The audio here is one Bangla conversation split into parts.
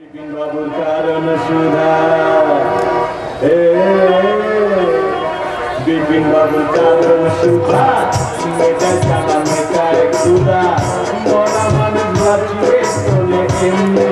বিপিন বাবুর কারণ সুধা। বিপিন বাবুর কারণ সুধা মরা মানুষ বাঁচিয়ে চলে এমনি।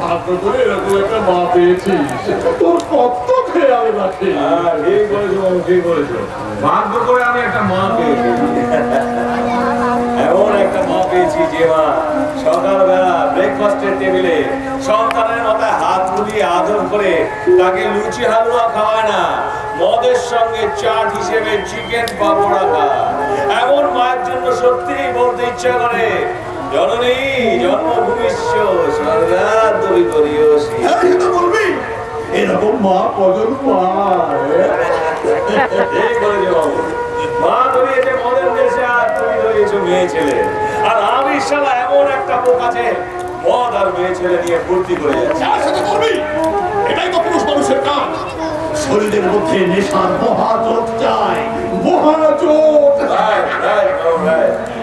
ভাগ্য করে এরকম একটা মা পেয়েছি তোর কত খেয়াল রাখে হ্যাঁ ভাগ্য করে আমি একটা মা পেয়েছি। এমন একটা মা পেয়েছি যে মা, সকালবেলা ব্রেকফাস্টের টেবিলে সন্তানের মাথায় হাত বুলিয়ে আদর করে তাকে লুচি হালুয়া খাওয়ায় না, মদের সঙ্গে চাট হিসেবে চিকেন পাকোড়া খায়। এমন মায়ের জন্য সত্যি বলতে ইচ্ছা করে জননী জন্মভূমিষ্য সর্গা তুমি করিয়সী হ্যাঁ সেটা বলবি এরকম মা কজন পায় এই বলেছে বাবু। মা ধরিয়েছে মদের দেশে আর তুমি ধরিয়েছো মেয়ে ছেলে আর আমি শালা এমন একটা পোক আছে মদ আর মেয়ে ছেলে নিয়ে ফুর্তি করে যাচ্ছে। যার সাথে করবি এটাই তো পুরুষ মানুষের কাজ। শরীরের মধ্যে নেশার মহাজোট চাই মহাজোট।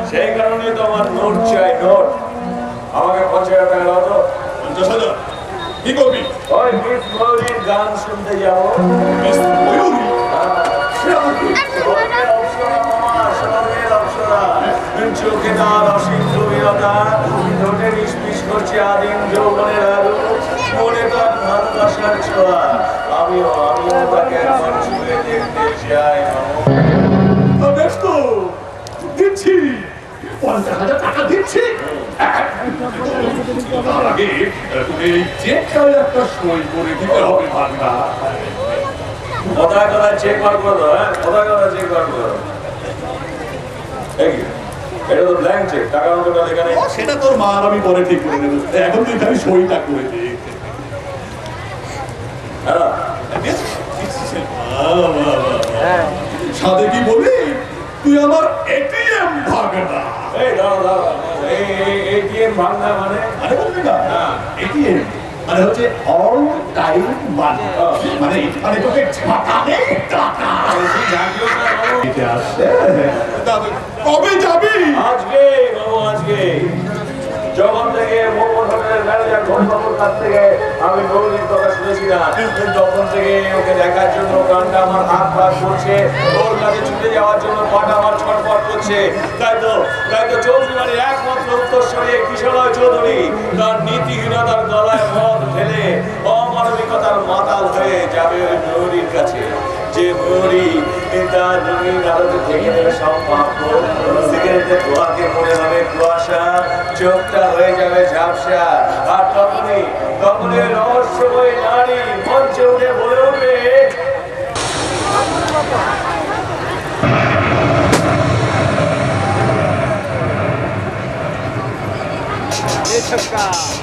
সেই কারণে তো আমার নোট চাই নোট। আমাকে পঞ্চাশ হাজার টাকা দাও তো পঞ্চাশ হাজার। কি করবি? ওই মিস মৌলির গান শুনতে যাব। মিস ময়ূরী। চোখে তার অসীম গভীরতা, ঠোঁটে নিষ্পিস করছে আদিম যৌবনের আলো, মনে তার ভালোবাসার ছোঁয়া। আমিও আমিও তাকে একবার ছুঁয়ে দেখতে চাই। তো দিচ্ছি পঞ্চাশ হাজার টাকা দিচ্ছি তার আগে তুমি এই একটা সই করে দিতে হবে ভাগনা কথায় কথায় চেক বার করে হ্যাঁ? কথায় কথায় চেক বার করে? এটা তো ব্ল্যাঙ্ক চেক টাকা অঙ্কটা ও, সেটা তোর মা আর আমি পরে ঠিক করে নেব। এখন তুই খালি সইটা করে দে। হ্যাঁ। সাথে কি বলি তুই আমার এটিএম ভাগনা। এই মানে? বলবি না। হ্যাঁ। এটিএম মানে হচ্ছে অল টাইম মানি মানে মানে তোকে টাকা। এটা আসছে কবে যাবি? আজকে, বাবু, আজকে। যখন থেকে মোমো ধরে হোটেলের ম্যানেজার ঘোষবাবুর কাছ থেকে আমি গৌরীর কথা শুনেছি না তখন থেকে ওকে দেখার জন্য গানটা আমার হাত পা করছে ওর কাছে ছুটে যাওয়ার জন্য পাটা আমার ছটফট করছে। তাই তো তাই তো চৌধুরী বাড়ির একমাত্র উত্তরস্বরী কিশোরয় চৌধুরী, তার নীতিহীনতার গলায় মদ ঢেলে অমানবিকতার মাতাল হয়ে যাবে ওই কাছে। যে ময়ূরী তার রঙিন আলোতে থেকে নেবে সব পাপ সিগারেটের ধোয়াকে মনে হবে কুয়াশা, চোখটা হয়ে যাবে ঝাপসা। আর তখনই তখনই রহস্যময় নারী মঞ্চে উঠে বলে উঠবে আর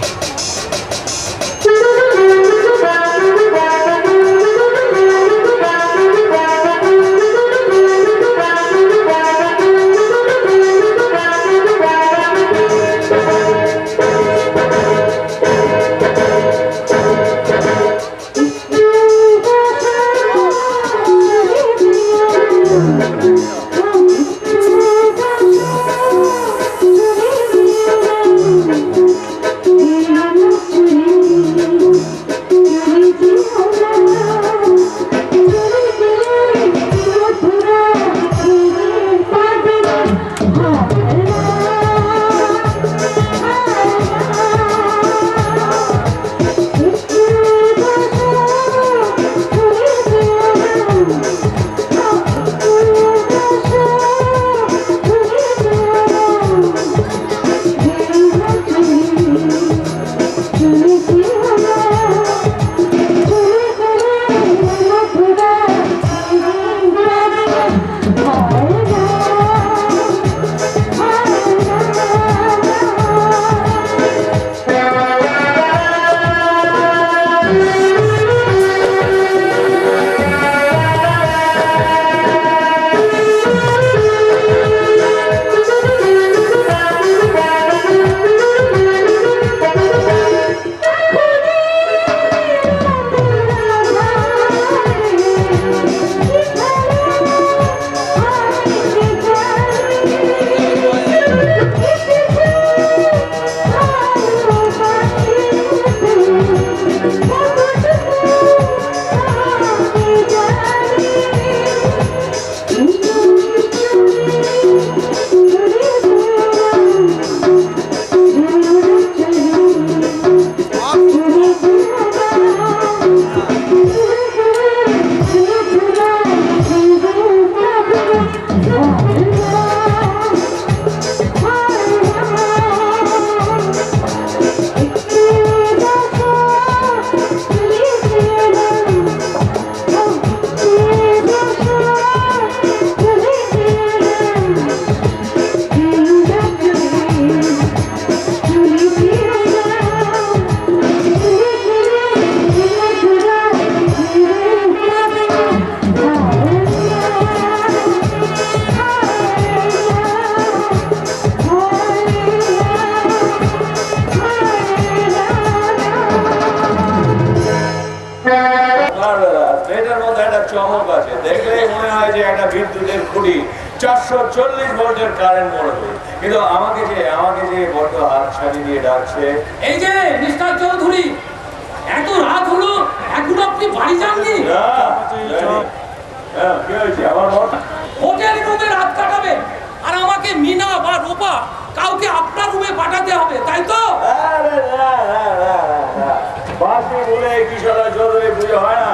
খুঁটি চারশো চল্লিশ ভোল্টের কারেন্ট মরবে কিন্তু আমাকে যে আমাকে যে বড্ড হাত ছাড়ি দিয়ে ডাকছে এই যে মিস্টার চৌধুরী এত রাত হলো এখন আপনি বাড়ি যাননি? হ্যাঁ, কি হয়েছে? আমার হোটেল রুমে রাত কাটাবে আর আমাকে মিনা বা রূপা কাউকে আপনার রুমে পাঠাতে হবে তাই তো? না, না। বাসি বলে কিশোরা জরুরি পুজো হয় না।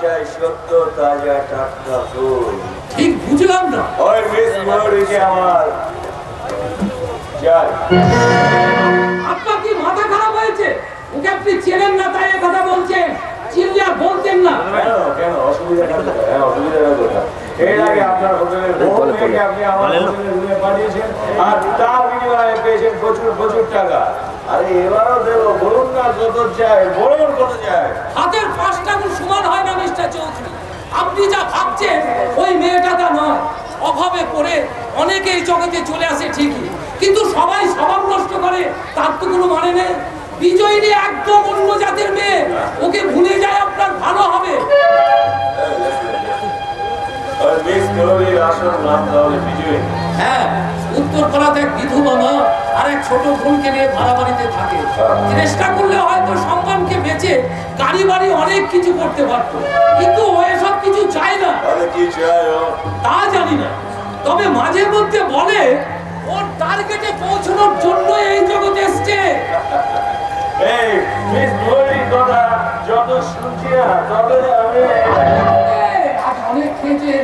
চাই সত্য তাজা টাটকা ফুল। ঠিক বুঝলাম না। ওই মিস ময়ূরীকে আমার। চাই আপনার কি মাথা খারাপ হয়েছে? ওকে আপনি চেনেন না তাই কথা বলছেন। চিনলে আর বলতেন না। কেন কেন অসুবিধাটা হ্যাঁ, অসুবিধাটা কোথায়? এর আগে আপনার হোটেলের বউ মেয়েকে আপনি আমার হোটেলের রুমে পাঠিয়েছেন আর তার বিনিময়ে পেয়েছেন প্রচুর প্রচুর টাকা। আরে এবারও দেবো বলুন না কত চাই বলুন কত চাই। হাতের পাঁচটা গুণ সমান হয় না মিস্টার চৌধুরী। আপনি যা ভাবছেন ওই মেয়েটা তা নয়। অভাবে পড়ে অনেকে এই জগতে চলে আসে ঠিকই। কিন্তু সবাই স্বভাব নষ্ট করে তার তো কোনো মানে নেই। বিজয়িনী একদম অন্য জাতের মেয়ে। ওকে ভুলে যায় আপনার ভালো হবে। হ্যাঁ উত্তর পাড়াতে এক বিধবা মা আর এক ছোট বোনকে নিয়ে ভাড়া বাড়িতে থাকে চেষ্টা করলে হয়তো সম্মানকে বেঁচে গাড়ি বাড়ি অনেক কিছু করতে পারতো। কিন্তু ও এসব কিছু চায় না? তা জানি না। তবে মাঝে মধ্যে বলে ওর টার্গেটে পৌঁছানোর জন্য এই জগতে এসছে। যত শুনছি আমি অনেক খেয়েছেন।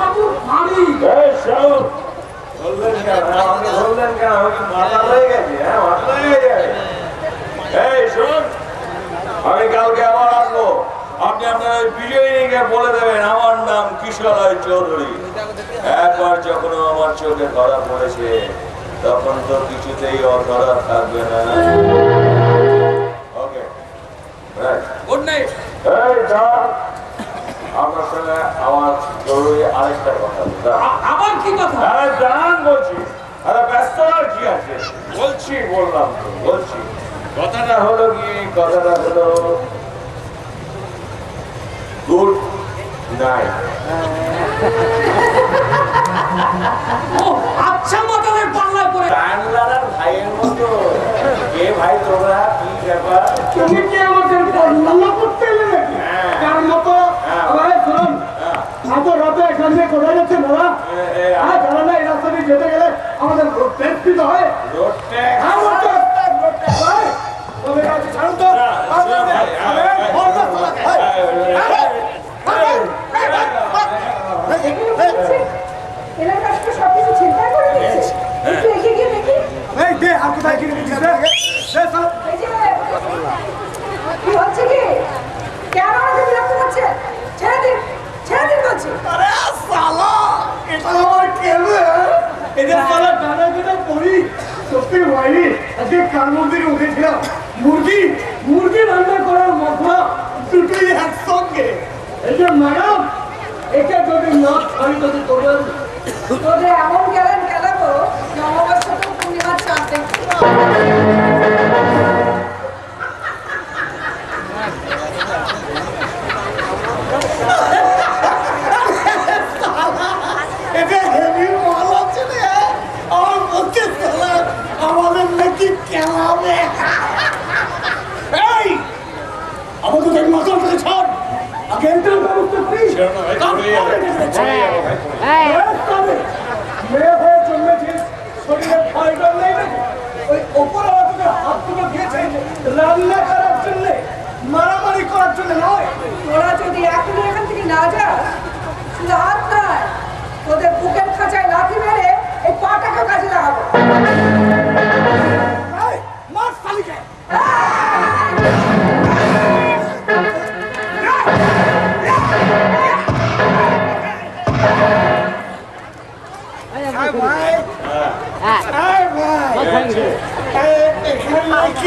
বাবু আমি হয়ে হ্যাঁ আমি কালকে আবার আসব। আপনি আপনার বিজয়ীকে বলে দেবেন আমার নাম কিশোর রায় চৌধুরী। একবার যখন আমার চোখে ধরা পড়েছে তখন তো কিছুতেই অধরা থাকবে না। ওকে গুড নাইট এই যান। আপনার সঙ্গে আমার জরুরি আরেকটা কথা। আবার কি কথা? আরে জান বলছি। আরে ব্যস্ত কি আছে? বলছি বললাম বলছি। কথাটা হলো কি? কথাটা হলো গুড নাইট। আচ্ছা মাতালের পাল্লা করে বাংলার আর ভাইয়ের মতো কে ভাই তোমরা কি ব্যাপার তুমি কি আমাদের বর্ণনা করতে এলে নাকি হ্যাঁ। তার মতো হ্যাঁ। আবার শুনুন হ্যাঁ, এত রাতে এখান থেকে কোথায় যাচ্ছে দাদা এ, এ, হ্যাঁ জানা না এই রাস্তা দিয়ে যেতে গেলে আমাদের রোড ট্যাক্স দিতে হয় রোড ট্যাক্স হ্যাঁ রোড ট্যাক্স রোড ট্যাক্স হয় তবে কাছে ছাড়ুন তো না, শোনো ভাই, আরে, হ্যাঁ, হ্যাঁ, বল না, তোরা, এই, এলাকার তো সবকিছু চিন্তা করে দিচ্ছে একটু এগিয়ে গিয়ে দেখি এই দে আর কোথায় কিনে দিচ্ছিস রে দে সব এই যে কেন এটা মুরগি রান্না করার মশলা দুটোই একসঙ্গে এই যে ম্যাডাম একে যদি না তাহলে তোমরা তোদের এমন গেলেন গেলাবো যে অমাবস্যা ব্যবস্থা করিস শোনো ভাই, চলে যাব, চলে যাব ভাই, চলে যাব। মেয়ে হয়ে জন্মেছিস শরীরে ফাইবার নেই নাকি ওই ওপরে তোকে হাত তুলে দিয়েছে রান্না করার জন্য, মারামারি করার জন্য নয়। তোরা যদি এখন এখান থেকে না যাস শুধু বুকের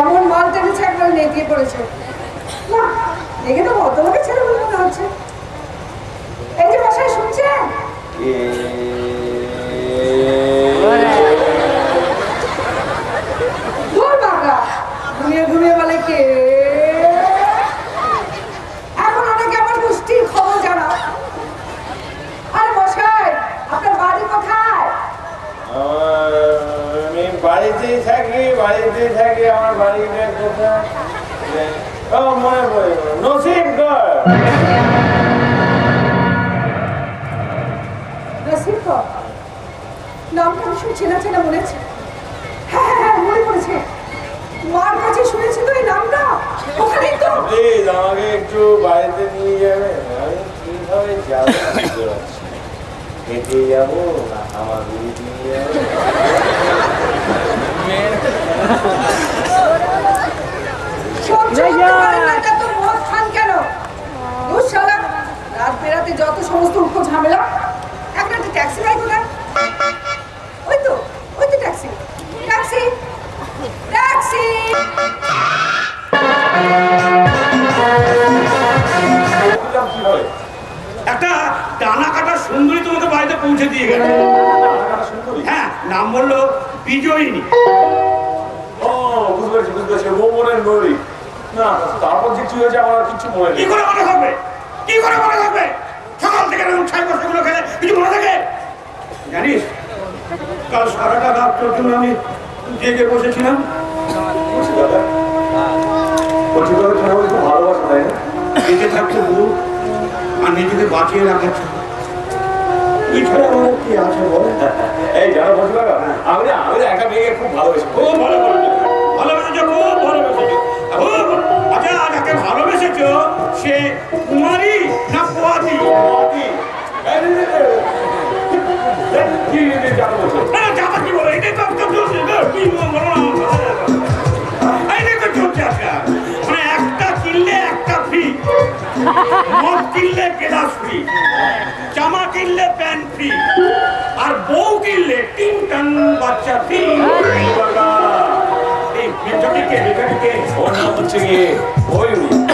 এমন মাল টেনেছে একবার নেতিয়ে পড়েছে। না, দেখে তো ভদ্রলোকের ছেলে বলে মনে হচ্ছে। এই যে মশাই, শুনছেন দূর বাবা ঘুমিয়ে ঘুমিয়ে বলে কে এখন অনেকে আমার গোষ্ঠীর খবর জানা আরে মশাই আপনার বাড়ি কোথায় আমার আমি বাড়িতেই থাকি বাড়িতেই থাকি আমার বাড়িটা কোথায় ও মনে পড়ে নসিবগড় নসিব নামটা ভীষণ চেনা চেনা মনে হচ্ছে হ্যাঁ হ্যাঁ হ্যাঁ মনে পড়েছে। মার কাছে শুনেছি তো এই নামটা। ওখানেই তো। প্লিজ আমাকে একটু বাড়িতে নিয়ে যাবেন আমি কীভাবে যাব। হেঁটে যাব না আমার দিয়ে যাব সহ্য করতে পারেন না এত মদ খান কেন ধুর শালা, রাত বেরাতে যত সমস্ত ঝামেলা একটা ট্যাক্সি ভাই কোথায়? ওই তো ওই তো ট্যাক্সি। ট্যাক্সি! ট্যাক্সি! একটা ডানা কাটা সুন্দরী তোমাকে বাড়িতে পৌঁছে দিয়ে গেল হ্যাঁ নাম বলল বিজয়িনী। বুঝতে পেরেছি বুঝতে পেরেছি মোমনের না তারপর যে কি হয়েছে আমার কিচ্ছু মনে কি নেই করে মনে থাকবে? কি করে মনে থাকবে? সকাল থেকে এরকম ছাই বস্তাগুলো খেলে কিছু মনে থাকে? জানিস কাল সারাটা রাত জন্য আমি জেগে বসেছিলাম। বলছি দাদা বলছি দাদা খুব ভালোবাসো তাই না? বেঁচে থাকতে বউ আর নিজেকে বাঁচিয়ে রাখার জন্য। তুই আমার কি আছে বল? এই বলছি দাদা আমি আমি একা মেয়েকে খুব ভালোবাসি। খুব ভালো। ভালোবেসেছো সে কুমারী না পোয়াতি? কি বলে? এটাই তো একটা কিনলে একটা ফ্রি মদ কিনলে গেলাস ফ্রি জামা কিনলে প্যান্ট ফ্রি আর বউ কিনলে তিন টান বাচ্চা ফ্রি এই মেয়েটাকে মেয়েটাকে ওর নাম হচ্ছে গিয়ে ময়ূরী।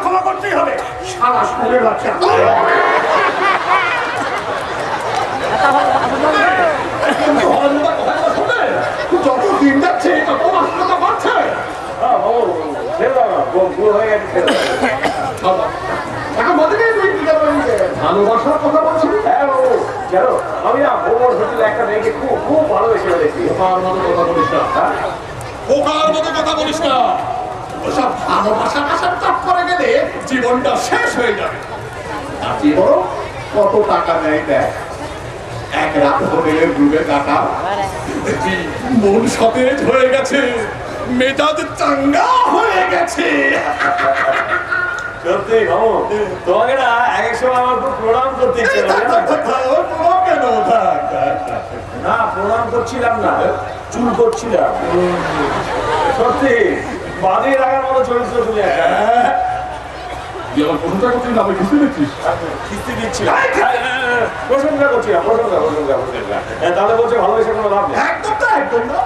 ক্ষমা করতেই হবে। শালা শুয়োরের বাচ্চা। যত দিন যাচ্ছে তত বাড়ছে যাবে ভালোবাসার কথা বলছিস হ্যাঁ, জানো, আমি না ভোর হোটেলে একটা মেয়েকে খুব খুব ভালোবেসে ফেলেছি। বোকার মতো কথা বলিস না। হ্যাঁ? বোকার মতো কথা বলিস না। ওসব ভালোবাসা টাসার চাপ করে গেলে জীবনটা শেষ হয়ে যাবে। কি বলো কত টাকা নেয় দেখ। এক রাত হোটেলের রুমে কাটা। দেখি মন সতেজ হয়ে গেছে। মেজাজ চাঙ্গা হয়ে গেছে। সত্যি বাবু। তোমাকে না এক এক সময় আমার খুব প্রণাম করতে ইচ্ছে করে জানো? ওর প্রভাব কেন? থাক, থাক, থাক। না প্রণাম করছিলাম না চুল করছিলাম। সত্যি বাদে রাখার মতো চরিত্র তুমি। প্রশংসা করছিস না? আমি খুশি দেখছিস কিস্তি দিচ্ছিলাম প্রশংসা করছিলাম প্রশংসা প্রশংসা প্রশংসা। তাহলে বলছে ভালোবেসে কোনো লাভ নেই। একদম না একদম না।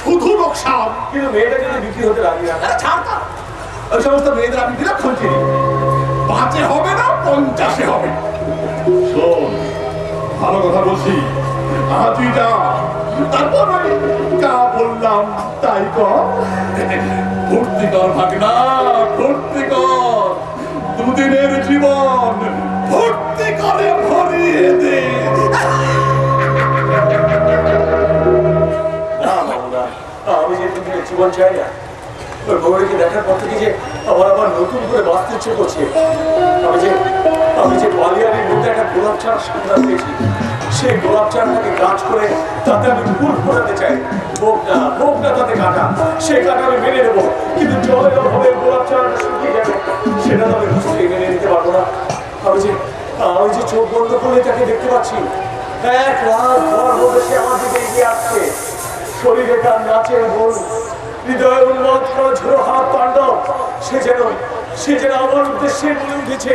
শুধু লোকসান। কিন্তু মেয়েটা যদি বিক্রি হতে রাজি না ছাড় না। ওই সমস্ত মেয়েদের আমি বিলক্ষণ চিনি পাঁচে হবে না পঞ্চাশে হবে। শোন ভালো কথা বলছি। আজ তুই যা তারপর আমি যা বললাম তাই কর। ফুর্তি কর ভাগনা ফুর্তি কর। দুদিনের জীবন ফুর্তি করে ভরিয়ে দে। আমি যে জীবন চাই না। বউরিকে দেখার পর থেকে যে আমার আবার নতুন করে বাঁচতে ইচ্ছে করছে। আমি যে আমি যে বালিয়ারির মধ্যে একটা গোলাপ চারা সন্ধান পেয়েছি, সেই গোলাপ চারাটাকে গাছ করে তাতে আমি ফুল ফোটাতে চাই। ভোগটা ভোগটা তাতে কাটা। সেই কাটা আমি মেনে নেব। কিন্তু জলের অভাবে গোলাপ চারাটা শুকিয়ে যাবে, সেটা তো আমি বুঝতেই মেনে নিতে পারব না। আমি যে আমি যে চোখ বন্ধ করে তাকে দেখতে পাচ্ছি। এক রাত ভর মধ্যে সে আমার দিকে এগিয়ে আসছে। শরীরে তার নাচের বোন হৃদয় উন্মত ঝোড়ো হাত তাণ্ডব সে যেন সে যেন আমার উদ্দেশ্যে বলে উঠেছে।